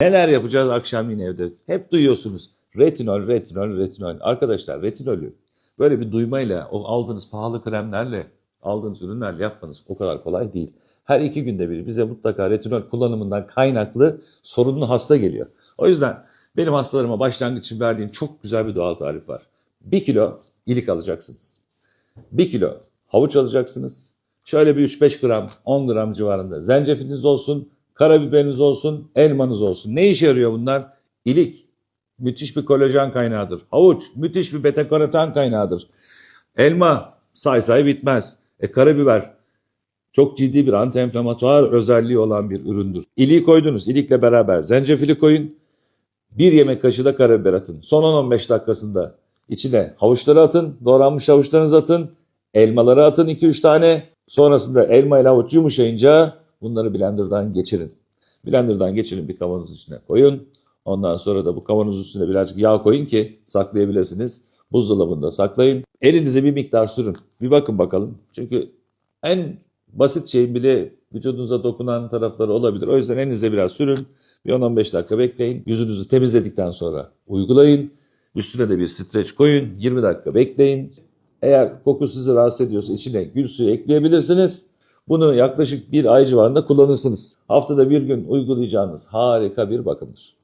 Neler yapacağız akşam yine evde? Hep duyuyorsunuz. Retinol, retinol, retinol. Arkadaşlar retinolü böyle bir duymayla o aldığınız pahalı kremlerle aldığınız ürünlerle yapmanız o kadar kolay değil. Her iki günde bir bize mutlaka retinol kullanımından kaynaklı sorunlu hasta geliyor. O yüzden benim hastalarıma başlangıç için verdiğim çok güzel bir doğal tarif var. Bir kilo ilik alacaksınız. 1 kilo havuç alacaksınız. Şöyle bir 3-5 gram, 10 gram civarında zencefiliniz olsun, karabiberiniz olsun, elmanız olsun. Ne işe yarıyor bunlar? İlik, müthiş bir kolajen kaynağıdır. Havuç, müthiş bir beta karoten kaynağıdır. Elma, say say bitmez. E karabiber, çok ciddi bir antiinflamatuar özelliği olan bir üründür. İliği koydunuz, ilikle beraber zencefili koyun. Bir yemek kaşığı da karabiber atın. Son 10-15 dakikasında içine havuçları atın. Doğranmış havuçlarınızı atın. Elmaları atın 2-3 tane. Sonrasında elma ile havuç yumuşayınca bunları blenderdan geçirin. Blenderdan geçirin bir kavanoz içine koyun. Ondan sonra da bu kavanoz üstüne birazcık yağ koyun ki saklayabilirsiniz. Buzdolabında saklayın. Elinize bir miktar sürün. Bir bakın bakalım. Çünkü en basit şeyin bile vücudunuza dokunan tarafları olabilir. O yüzden elinize biraz sürün. Bir 10-15 dakika bekleyin. Yüzünüzü temizledikten sonra uygulayın. Üstüne de bir streç koyun. 20 dakika bekleyin. Eğer koku sizi rahatsız ediyorsa içine gül suyu ekleyebilirsiniz. Bunu yaklaşık bir ay civarında kullanırsınız. Haftada bir gün uygulayacağınız harika bir bakımdır.